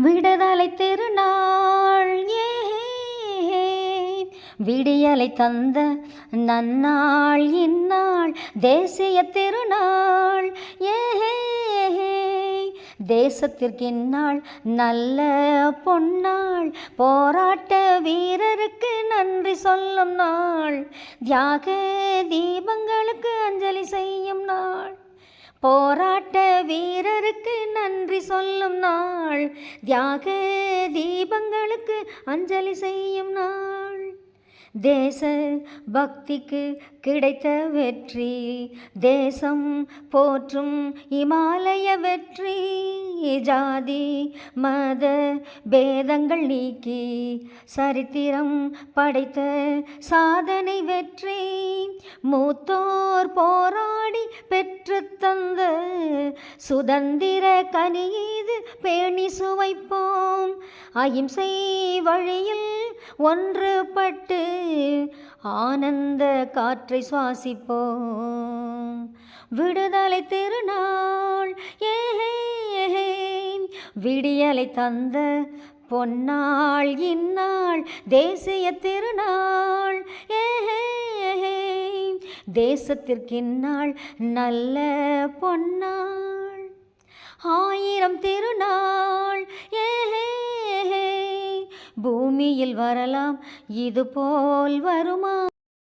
விடுதலை திருநாள் ஏ விடியலை தந்த நன்னாள் இந்நாள் தேசிய திருநாள் ஏ தேசத்திற்கு இந்நாள் நல்ல பொன்னாள் போராட்ட வீரருக்கு நன்றி சொல்லும் நாள் தியாக தீபங்களுக்கு அஞ்சலி செய்யும் நாள் போரா நாள். தியாக தீபங்களுக்கு அஞ்சலி செய்யும் நாள். தேச பக்திக்கு கிடைத்த வெற்றி. தேசம் போற்றும் இமாலய வெற்றி. ஜாதி மத பேதங்கள் நீக்கி சரித்திரம் படைத்த சாதனை வெற்றி. மூத்தோர் போரோ சுதந்திர கனியீது பேணி சுவைப்போம். அகிம்சை வழியில் ஒன்றுபட்டு ஆனந்த காற்றை சுவாசிப்போம். விடுதலை திருநாள் ஏஹே விடியலை தந்த பொன்னாள் இந்நாள் தேசிய திருநாள் ஏஹே தேசத்திற்கின்னாள் நல்ல பொன்னாள். ஆயிரம் திருநாள் ஏஹே பூமியில் வரலாம் இது போல் வருமா?